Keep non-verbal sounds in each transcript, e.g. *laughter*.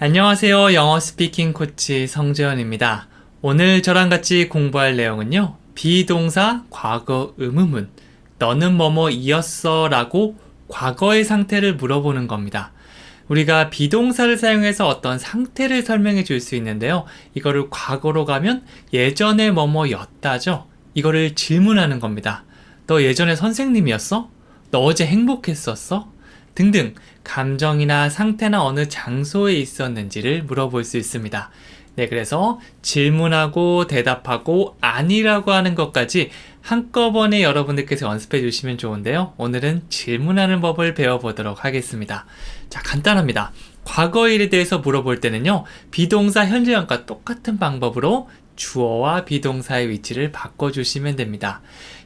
안녕하세요. 영어 스피킹 코치 성재현입니다. 오늘 저랑 같이 공부할 내용은요. 비동사 과거 의문문. 너는 뭐뭐 이었어 라고 과거의 상태를 물어보는 겁니다. 우리가 비동사를 사용해서 어떤 상태를 설명해 줄 수 있는데요. 이거를 과거로 가면 예전에 뭐뭐였다죠. 이거를 질문하는 겁니다. 너 예전에 선생님이었어? 너 어제 행복했었어? 등등 감정이나 상태나 어느 장소에 있었는지를 물어볼 수 있습니다. 네, 그래서 질문하고 대답하고 아니라고 하는 것까지 한꺼번에 여러분들께서 연습해 주시면 좋은데요. 오늘은 질문하는 법을 배워보도록 하겠습니다. 자, 간단합니다. 과거 일에 대해서 물어볼 때는요, 비동사 현재형과 똑같은 방법으로 주어와 비동사의 위치를 바꿔주시면 됩니다.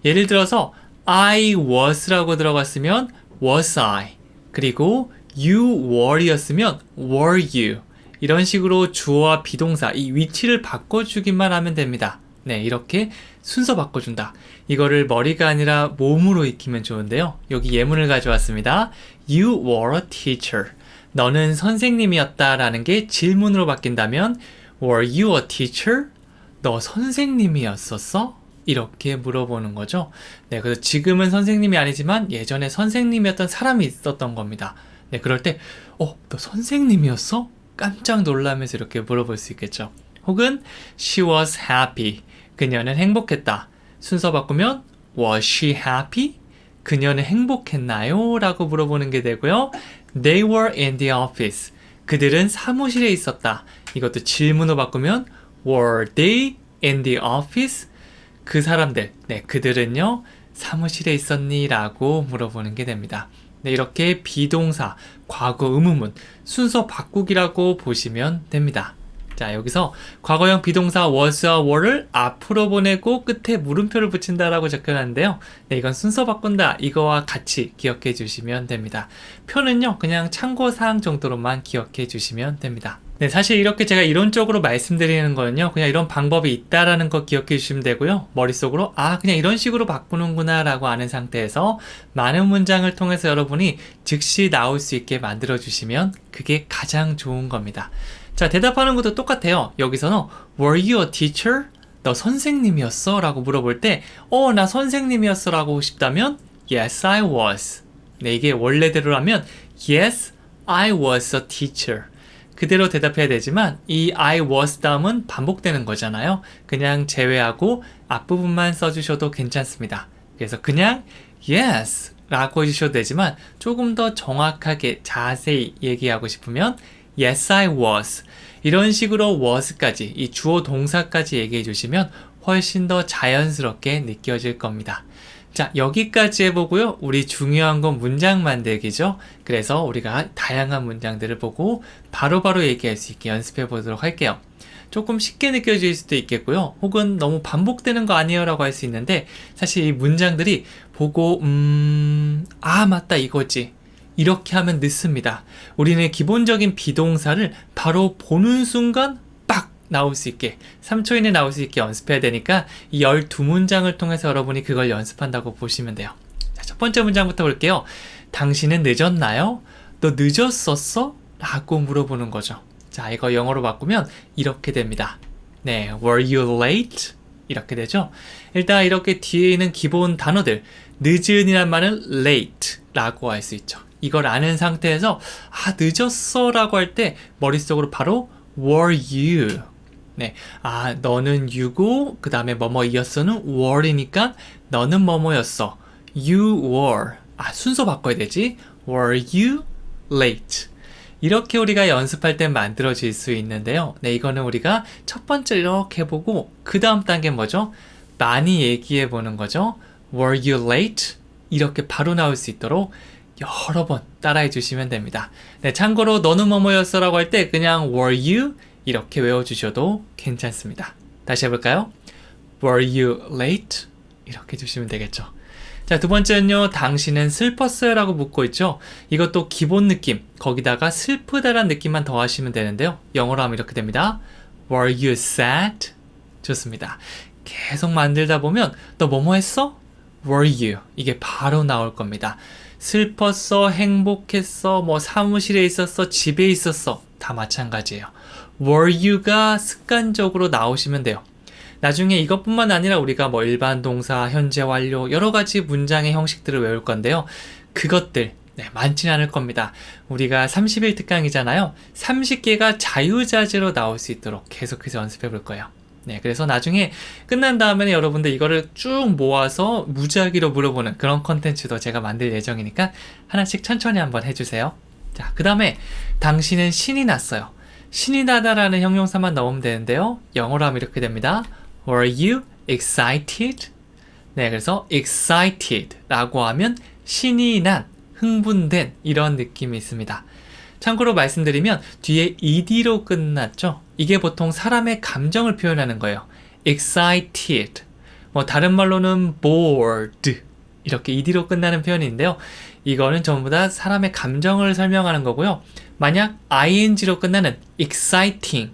예를 들어서, I was라고 들어갔으면, was I. 그리고 you were이었으면 were you. 이런 식으로 주어와 비동사, 이 위치를 바꿔주기만 하면 됩니다. 네, 이렇게 순서 바꿔준다. 이거를 머리가 아니라 몸으로 익히면 좋은데요. 여기 예문을 가져왔습니다. You were a teacher. 너는 선생님이었다 라는 게 질문으로 바뀐다면 Were you a teacher? 너 선생님이었었어? 이렇게 물어보는 거죠. 네, 그래서 지금은 선생님이 아니지만 예전에 선생님이었던 사람이 있었던 겁니다. 네, 그럴 때, 어, 너 선생님이었어? 깜짝 놀라면서 이렇게 물어볼 수 있겠죠. 혹은 she was happy. 그녀는 행복했다. 순서 바꾸면 was she happy? 그녀는 행복했나요? 라고 물어보는 게 되고요. They were in the office. 그들은 사무실에 있었다. 이것도 질문으로 바꾸면 were they in the office? 그 사람들, 네, 그들은요, 사무실에 있었니? 라고 물어보는 게 됩니다. 네, 이렇게 비동사, 과거 의문문, 순서 바꾸기라고 보시면 됩니다. 자, 여기서 과거형 비동사 was와 were를 앞으로 보내고 끝에 물음표를 붙인다라고 적혀놨는데요. 네, 이건 순서 바꾼다. 이거와 같이 기억해 주시면 됩니다. 표는요, 그냥 참고사항 정도로만 기억해 주시면 됩니다. 네, 사실 이렇게 제가 이론적으로 말씀드리는 거는요, 그냥 이런 방법이 있다라는 거 기억해 주시면 되고요. 머릿속으로, 아, 그냥 이런 식으로 바꾸는구나 라고 아는 상태에서 많은 문장을 통해서 여러분이 즉시 나올 수 있게 만들어 주시면 그게 가장 좋은 겁니다. 자, 대답하는 것도 똑같아요. 여기서는 Were you a teacher? 너 선생님이었어? 라고 물어볼 때, 어, 나 선생님이었어? 라고 싶다면, Yes, I was. 네, 이게 원래대로라면, Yes, I was a teacher. 그대로 대답해야 되지만, 이 I was 다음은 반복되는 거잖아요. 그냥 제외하고 앞부분만 써주셔도 괜찮습니다. 그래서 그냥 Yes 라고 해주셔도 되지만, 조금 더 정확하게 자세히 얘기하고 싶으면, Yes, I was. 이런 식으로 was까지, 이 주어 동사까지 얘기해 주시면 훨씬 더 자연스럽게 느껴질 겁니다. 자, 여기까지 해보고요. 우리 중요한 건 문장 만들기죠. 그래서 우리가 다양한 문장들을 보고 바로바로 바로 얘기할 수 있게 연습해 보도록 할게요. 조금 쉽게 느껴질 수도 있겠고요. 혹은 너무 반복되는 거 아니에요 라고 할 수 있는데 사실 이 문장들이 보고 음... 아 맞다 이거지 이렇게 하면 늦습니다. 우리는 기본적인 비동사를 바로 보는 순간 빡 나올 수 있게 3초 이내 나올 수 있게 연습해야 되니까 이 12문장을 통해서 여러분이 그걸 연습한다고 보시면 돼요. 자, 첫 번째 문장부터 볼게요. 당신은 늦었나요? 너 늦었었어? 라고 물어보는 거죠. 자, 이거 영어로 바꾸면 이렇게 됩니다. 네, were you late? 이렇게 되죠. 일단 이렇게 뒤에 있는 기본 단어들 늦은이란 말은 late라고 할 수 있죠. 이걸 아는 상태에서 아 늦었어 라고 할 때 머릿속으로 바로 were you 네, 아 너는 you고 그 다음에 뭐뭐이었어는 were이니까 너는 뭐뭐였어 you were 아 순서 바꿔야 되지 were you late 이렇게 우리가 연습할 때 만들어질 수 있는데요. 네, 이거는 우리가 첫 번째 이렇게 보고 그 다음 단계 뭐죠? 많이 얘기해 보는 거죠. Were you late? 이렇게 바로 나올 수 있도록 여러 번 따라해 주시면 됩니다. 네, 참고로 너는 뭐뭐였어 라고 할 때 그냥 were you 이렇게 외워주셔도 괜찮습니다. 다시 해볼까요? were you late? 이렇게 주시면 되겠죠. 자, 두 번째는요, 당신은 슬펐어요? 라고 묻고 있죠. 이것도 기본 느낌, 거기다가 슬프다란 느낌만 더하시면 되는데요. 영어로 하면 이렇게 됩니다. Were you sad? 좋습니다. 계속 만들다 보면, 너 뭐뭐 했어? Were you? 이게 바로 나올 겁니다. 슬펐어, 행복했어, 뭐 사무실에 있었어, 집에 있었어. 다 마찬가지예요. Were you가 습관적으로 나오시면 돼요. 나중에 이것뿐만 아니라 우리가 뭐 일반 동사, 현재 완료 여러 가지 문장의 형식들을 외울 건데요. 그것들 네, 많지는 않을 겁니다. 우리가 30일 특강이잖아요. 30개가 자유자재로 나올 수 있도록 계속해서 연습해 볼 거예요. 네, 그래서 나중에 끝난 다음에 여러분들 이거를 쭉 모아서 무작위로 물어보는 그런 컨텐츠도 제가 만들 예정이니까 하나씩 천천히 한번 해주세요. 자, 그 다음에 당신은 신이 났어요. 신이 나다라는 형용사만 넣으면 되는데요. 영어로 하면 이렇게 됩니다. Were you excited? 네, 그래서 excited 라고 하면 신이 난, 흥분된 이런 느낌이 있습니다. 참고로 말씀드리면 뒤에 ed로 끝났죠. 이게 보통 사람의 감정을 표현하는 거예요. excited. 뭐 다른 말로는 bored. 이렇게 ed로 끝나는 표현인데요. 이거는 전부 다 사람의 감정을 설명하는 거고요. 만약 ing로 끝나는 exciting,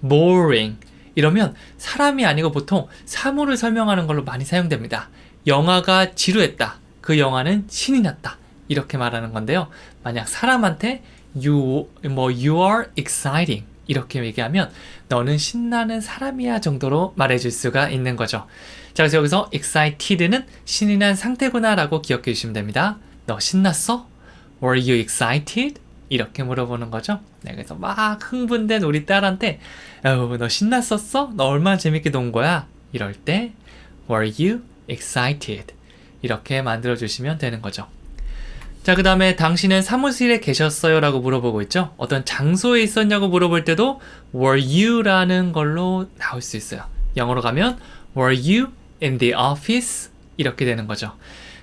boring 이러면 사람이 아니고 보통 사물을 설명하는 걸로 많이 사용됩니다. 영화가 지루했다. 그 영화는 신이 났다. 이렇게 말하는 건데요. 만약 사람한테 you 뭐 you are exciting 이렇게 얘기하면 너는 신나는 사람이야 정도로 말해줄 수가 있는 거죠. 자, 그래서 여기서 excited는 신이 난 상태구나라고 기억해 주시면 됩니다. 너 신났어? Were you excited? 이렇게 물어보는 거죠. 네, 그래서 막 흥분된 우리 딸한테 어, 너 신났었어? 너 얼마나 재밌게 논 거야? 이럴 때 Were you excited? 이렇게 만들어 주시면 되는 거죠. 자, 그 다음에 당신은 사무실에 계셨어요? 라고 물어보고 있죠. 어떤 장소에 있었냐고 물어볼 때도 were you 라는 걸로 나올 수 있어요. 영어로 가면 were you in the office? 이렇게 되는 거죠.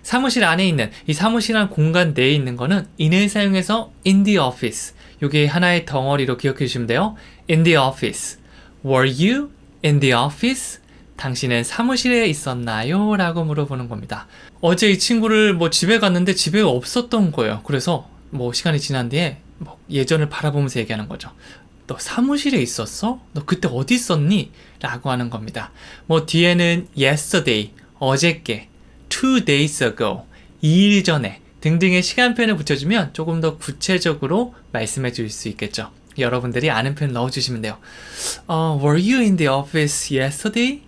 사무실 안에 있는 이 사무실한 공간 내에 있는 거는 in을 사용해서 in the office. 이게 하나의 덩어리로 기억해 주시면 돼요. in the office. were you in the office? 당신은 사무실에 있었나요? 라고 물어보는 겁니다. 어제 이 친구를 뭐 집에 갔는데 집에 없었던 거예요. 그래서 뭐 시간이 지난 뒤에 뭐 예전을 바라보면서 얘기하는 거죠. 너 사무실에 있었어? 너 그때 어디 있었니? 라고 하는 겁니다. 뭐 뒤에는 yesterday, 어저께, two days ago, 2일 전에 등등의 시간표현을 붙여주면 조금 더 구체적으로 말씀해 줄 수 있겠죠. 여러분들이 아는 표현 넣어주시면 돼요. 어, were you in the office yesterday?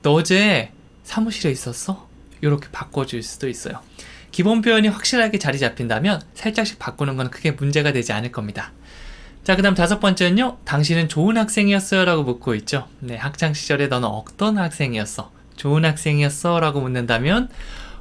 너 어제 사무실에 있었어? 이렇게 바꿔줄 수도 있어요. 기본 표현이 확실하게 자리 잡힌다면 살짝씩 바꾸는 건 크게 문제가 되지 않을 겁니다. 자, 그 다음 다섯 번째는요. 당신은 좋은 학생이었어요? 라고 묻고 있죠. 네, 학창시절에 너는 어떤 학생이었어? 좋은 학생이었어? 라고 묻는다면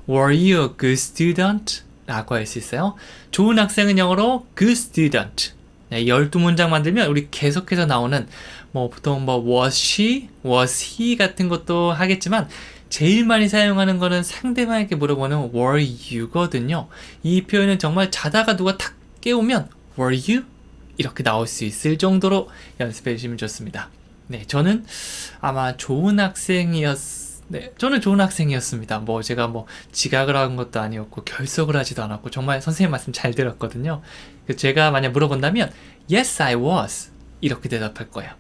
Were you a good student? 라고 할 수 있어요. 좋은 학생은 영어로 good student. 네, 12문장 만들면 우리 계속해서 나오는 뭐 보통 뭐 was she, was he 같은 것도 하겠지만 제일 많이 사용하는 거는 상대방에게 물어보는 were you거든요. 이 표현은 정말 자다가 누가 탁 깨우면 were you? 이렇게 나올 수 있을 정도로 연습해 주시면 좋습니다. 네, 저는 아마 좋은 학생이었, 네, 저는 좋은 학생이었습니다. 뭐 제가 뭐 지각을 한 것도 아니었고 결석을 하지도 않았고 정말 선생님 말씀 잘 들었거든요. 제가 만약 물어본다면 yes I was 이렇게 대답할 거예요.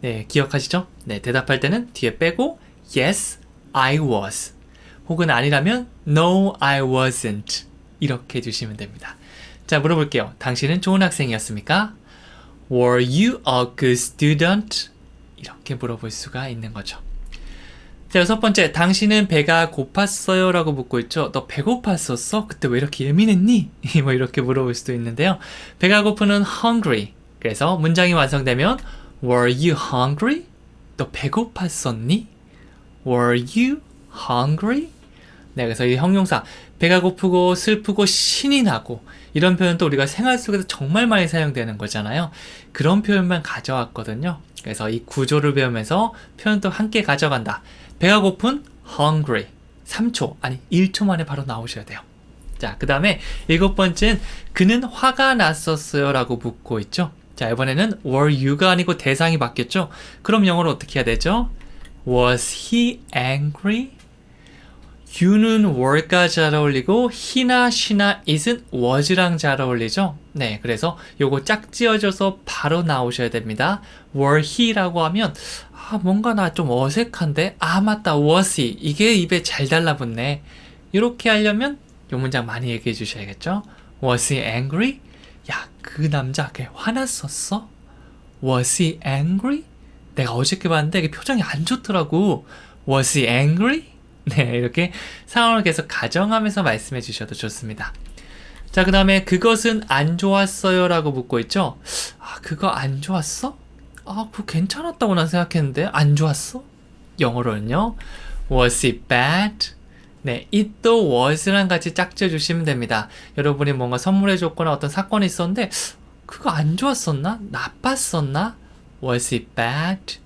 네, 기억하시죠? 네, 대답할 때는 뒤에 빼고 yes, I was 혹은 아니라면 no, I wasn't 이렇게 해주시면 됩니다. 자, 물어볼게요. 당신은 좋은 학생이었습니까? Were you a good student? 이렇게 물어볼 수가 있는 거죠. 자, 여섯 번째. 당신은 배가 고팠어요? 라고 묻고 있죠. 너 배고팠었어? 그때 왜 이렇게 예민했니? *laughs* 뭐 이렇게 물어볼 수도 있는데요. 배가 고프는 hungry. 그래서 문장이 완성되면 Were you hungry? 너 배고팠었니? Were you hungry? 네, 그래서 이 형용사 배가 고프고 슬프고 신이 나고 이런 표현도 우리가 생활 속에서 정말 많이 사용되는 거잖아요. 그런 표현만 가져왔거든요. 그래서 이 구조를 배우면서 표현도 함께 가져간다. 배가 고픈 hungry 3초 아니 1초 만에 바로 나오셔야 돼요. 자, 그 다음에 일곱 번째는 그는 화가 났었어요 라고 묻고 있죠. 자, 이번에는 were you가 아니고 대상이 바뀌었죠? 그럼 영어로 어떻게 해야 되죠? Was he angry? You는 were가 잘 어울리고 he나 she나 is은 was랑 잘 어울리죠? 네, 그래서 요거 짝지어져서 바로 나오셔야 됩니다. were he라고 하면 아, 뭔가 나 좀 어색한데? 아, 맞다, was he. 이게 입에 잘 달라붙네. 이렇게 하려면 요 문장 많이 얘기해 주셔야겠죠? Was he angry? 야, 그 남자 걔 화났었어? Was he angry? 내가 어저께 봤는데 표정이 안 좋더라고. Was he angry? *laughs* 네, 이렇게 상황을 계속 가정하면서 말씀해 주셔도 좋습니다. 자, 그 다음에 그것은 안 좋았어요 라고 묻고 있죠. 아, 그거 안 좋았어? 아, 그거 괜찮았다고 난 생각했는데 안 좋았어? 영어로는요. Was it bad? 네, it도 was랑 같이 짝지어 주시면 됩니다. 여러분이 뭔가 선물해 줬거나 어떤 사건이 있었는데 그거 안 좋았었나? 나빴었나? Was it bad?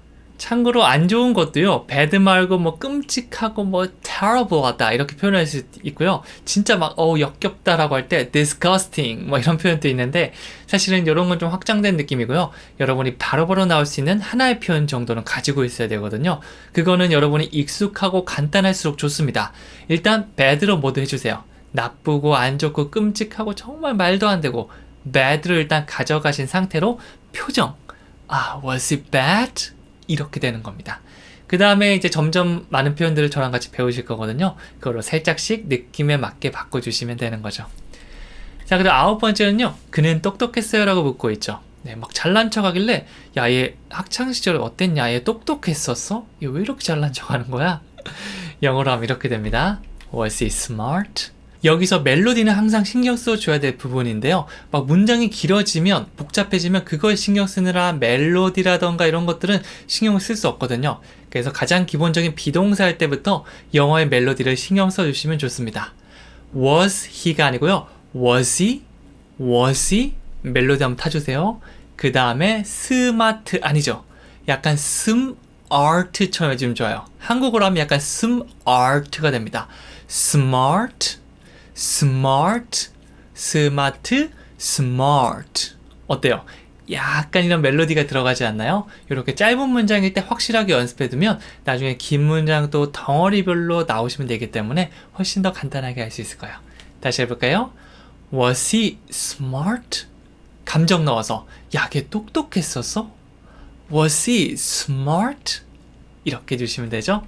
참고로 안 좋은 것도요, bad 말고 뭐 끔찍하고 뭐 terrible 하다 이렇게 표현할 수 있고요. 진짜 막, 어, 역겹다라고 할 때 disgusting 뭐 이런 표현도 있는데 사실은 이런 건 좀 확장된 느낌이고요. 여러분이 바로 바로 나올 수 있는 하나의 표현 정도는 가지고 있어야 되거든요. 그거는 여러분이 익숙하고 간단할수록 좋습니다. 일단 bad로 모두 해주세요. 나쁘고 안 좋고 끔찍하고 정말 말도 안 되고 bad를 일단 가져가신 상태로 표정. 아, was it bad? 이렇게 되는 겁니다. 그 다음에 이제 점점 많은 표현들을 저랑 같이 배우실 거거든요. 그걸로 살짝씩 느낌에 맞게 바꿔주시면 되는 거죠. 자, 그리고 아홉 번째는요. 그는 똑똑했어요 라고 묻고 있죠. 네, 막 잘난 척 하길래, 야, 얘 학창시절에 어땠냐? 얘 똑똑했었어? 얘 왜 이렇게 잘난 척 하는 거야? *laughs* 영어로 하면 이렇게 됩니다. Was he smart? 여기서 멜로디는 항상 신경 써줘야 될 부분인데요. 막 문장이 길어지면, 복잡해지면 그걸 신경 쓰느라 멜로디라던가 이런 것들은 신경을 쓸 수 없거든요. 그래서 가장 기본적인 비동사 할 때부터 영어의 멜로디를 신경 써주시면 좋습니다. was he가 아니고요. was he? was he? 멜로디 한번 타주세요. 그 다음에 smart 아니죠. 약간 smart 처럼 해주면 좋아요. 한국어로 하면 약간 smart가 됩니다. smart, smart, smart, smart. 어때요? 약간 이런 멜로디가 들어가지 않나요? 이렇게 짧은 문장일 때 확실하게 연습해두면 나중에 긴 문장도 덩어리별로 나오시면 되기 때문에 훨씬 더 간단하게 할 수 있을 거예요. 다시 해볼까요? Was he smart? 감정 넣어서 야, 걔 똑똑했었어? Was he smart? 이렇게 해주시면 되죠.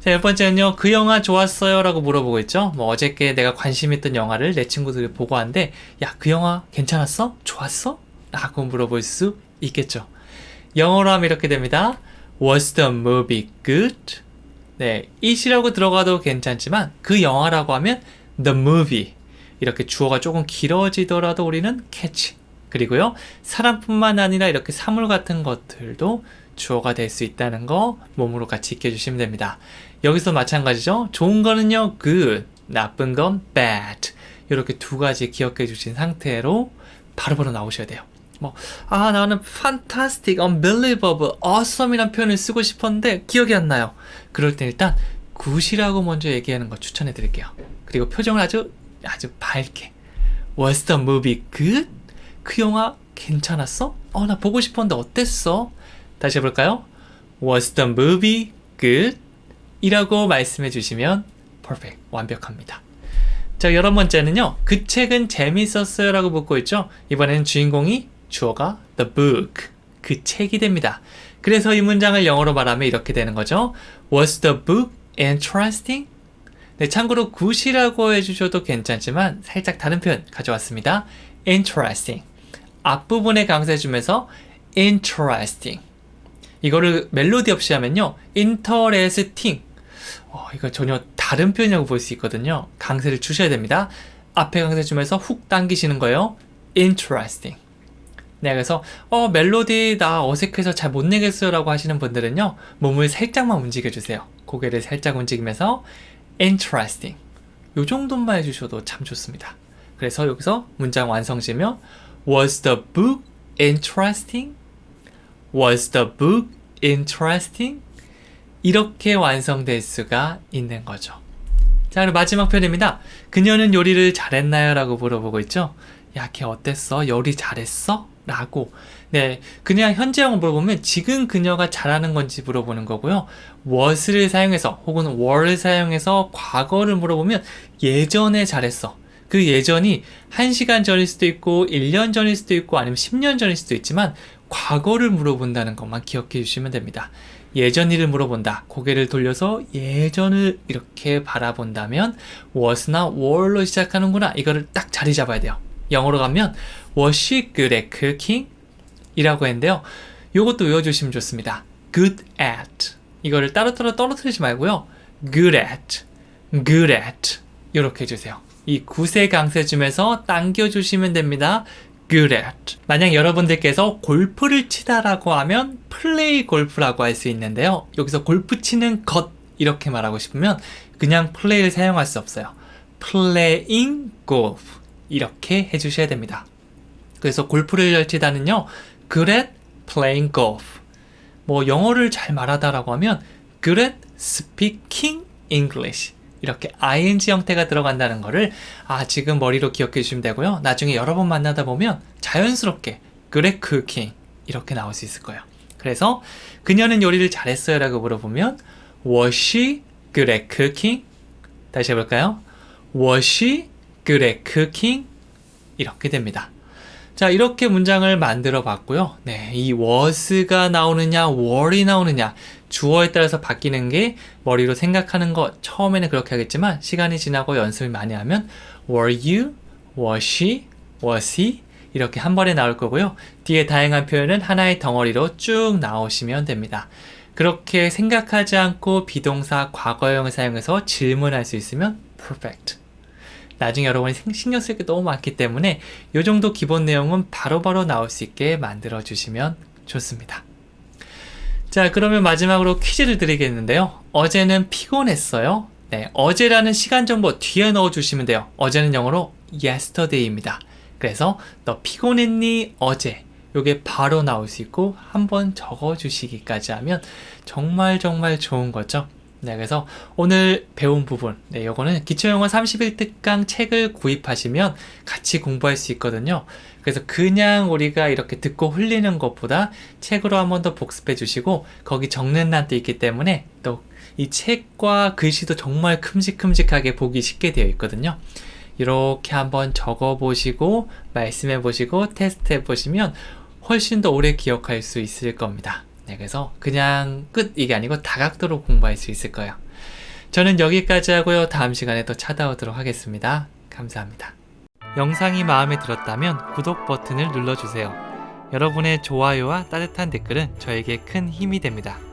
자, 열 번째는요, 그 영화 좋았어요? 라고 물어보고 있죠. 뭐, 어저께 내가 관심 있던 영화를 내 친구들이 보고 왔는데, 야, 그 영화 괜찮았어? 좋았어? 라고 물어볼 수 있겠죠. 영어로 하면 이렇게 됩니다. Was the movie good? 네, it이라고 들어가도 괜찮지만, 그 영화라고 하면 the movie. 이렇게 주어가 조금 길어지더라도 우리는 catch. 그리고요, 사람뿐만 아니라 이렇게 사물 같은 것들도 주어가 될 수 있다는 거 몸으로 같이 익혀주시면 됩니다. 여기서 마찬가지죠. 좋은 거는요, good. 나쁜 건 bad. 이렇게 두 가지 기억해 주신 상태로 바로 바로 나오셔야 돼요. 뭐, 아, 나는 fantastic, unbelievable, awesome 이란 표현을 쓰고 싶었는데 기억이 안 나요. 그럴 때 일단 good이라고 먼저 얘기하는 거 추천해 드릴게요. 그리고 표정을 아주, 아주 밝게. Was the movie good? 그 영화 괜찮았어? 어, 나 보고 싶었는데 어땠어? 다시 해볼까요? Was the movie good? 이라고 말씀해 주시면 perfect, 완벽합니다. 자, 여러 번째는요. 그 책은 재밌었어요 라고 묻고 있죠. 이번에는 주인공이 주어가 the book, 그 책이 됩니다. 그래서 이 문장을 영어로 말하면 이렇게 되는 거죠. Was the book interesting? 네, 참고로 굿이라고 해주셔도 괜찮지만 살짝 다른 표현 가져왔습니다. interesting. 앞부분에 강세해주면서 interesting. 이거를 멜로디 없이 하면요. interesting. 어, 이거 전혀 다른 표현이라고 볼 수 있거든요. 강세를 주셔야 됩니다. 앞에 강세 주면서 훅 당기시는 거예요. interesting. 네, 그래서 어 멜로디 나 어색해서 잘 못 내겠어요라고 하시는 분들은요 몸을 살짝만 움직여 주세요. 고개를 살짝 움직이면서 interesting. 요 정도만 해 주셔도 참 좋습니다. 그래서 여기서 문장 완성 지면 Was the book interesting? Was the book interesting? 이렇게 완성될 수가 있는 거죠. 자, 그리고 마지막 편입니다. 그녀는 요리를 잘했나요? 라고 물어보고 있죠. 야, 걔 어땠어? 요리 잘했어? 라고. 네. 그냥 현재형을 물어보면 지금 그녀가 잘하는 건지 물어보는 거고요. was를 사용해서 혹은 were를 사용해서 과거를 물어보면 예전에 잘했어. 그 예전이 1시간 전일 수도 있고 1년 전일 수도 있고 아니면 10년 전일 수도 있지만 과거를 물어본다는 것만 기억해 주시면 됩니다. 예전 일을 물어본다. 고개를 돌려서 예전을 이렇게 바라본다면 was나 were로 시작하는구나. 이거를 딱 자리 잡아야 돼요. 영어로 가면 was she good at cooking? 이라고 했는데요. 요것도 외워주시면 좋습니다. good at. 이거를 따로따로 떨어뜨리지 말고요. good at, good at. 이렇게 해주세요. 이 구세 강세줌에서 당겨주시면 됩니다. At. 만약 여러분들께서 골프를 치다라고 하면 플레이 골프라고 할 수 있는데요. 여기서 골프 치는 것 이렇게 말하고 싶으면 그냥 플레이를 사용할 수 없어요. playing golf 이렇게 해주셔야 됩니다. 그래서 골프를 치다는요, at playing golf. 뭐 영어를 잘 말하다라고 하면 at speaking English. 이렇게 ing 형태가 들어간다는 거를 아 지금 머리로 기억해 주시면 되고요. 나중에 여러 번 만나다 보면 자연스럽게 at cooking 이렇게 나올 수 있을 거예요. 그래서 그녀는 요리를 잘했어요 라고 물어보면 was she good at cooking? 다시 해볼까요? Good at cooking? 이렇게 됩니다. 자, 이렇게 문장을 만들어 봤고요. 네, 이 was가 나오느냐, were이 나오느냐, 주어에 따라서 바뀌는 게 머리로 생각하는 거 처음에는 그렇게 하겠지만 시간이 지나고 연습을 많이 하면 were you, was she, was he 이렇게 한 번에 나올 거고요. 뒤에 다양한 표현은 하나의 덩어리로 쭉 나오시면 됩니다. 그렇게 생각하지 않고 비동사 과거형을 사용해서 질문할 수 있으면 perfect. 나중에 여러분이 생- 신경 쓸 게 너무 많기 때문에 이 정도 기본 내용은 바로 바로 나올 수 있게 만들어 주시면 좋습니다. 자, 그러면 마지막으로 퀴즈를 드리겠는데요. 어제는 피곤했어요. 네, 어제라는 시간 정보 뒤에 넣어 주시면 돼요. 어제는 영어로 yesterday입니다. 그래서 너 피곤했니? 어제. 요게 바로 나올 수 있고 한번 적어 주시기까지 하면 정말 정말 좋은 거죠. 네, 그래서 오늘 배운 부분, 네, 요거는 기초영어 31특강 책을 구입하시면 같이 공부할 수 있거든요. 그래서 그냥 우리가 이렇게 듣고 흘리는 것보다 책으로 한 번 더 복습해 주시고 거기 적는 난도 있기 때문에 또 이 책과 글씨도 정말 큼직큼직하게 보기 쉽게 되어 있거든요. 이렇게 한번 적어 보시고 말씀해 보시고 테스트 해 보시면 훨씬 더 오래 기억할 수 있을 겁니다. 네, 그래서 그냥 끝 이게 아니고 다각도로 공부할 수 있을 거예요. 저는 여기까지 하고요. 다음 시간에 또 찾아오도록 하겠습니다. 감사합니다. 영상이 마음에 들었다면 구독 버튼을 눌러주세요. 여러분의 좋아요와 따뜻한 댓글은 저에게 큰 힘이 됩니다.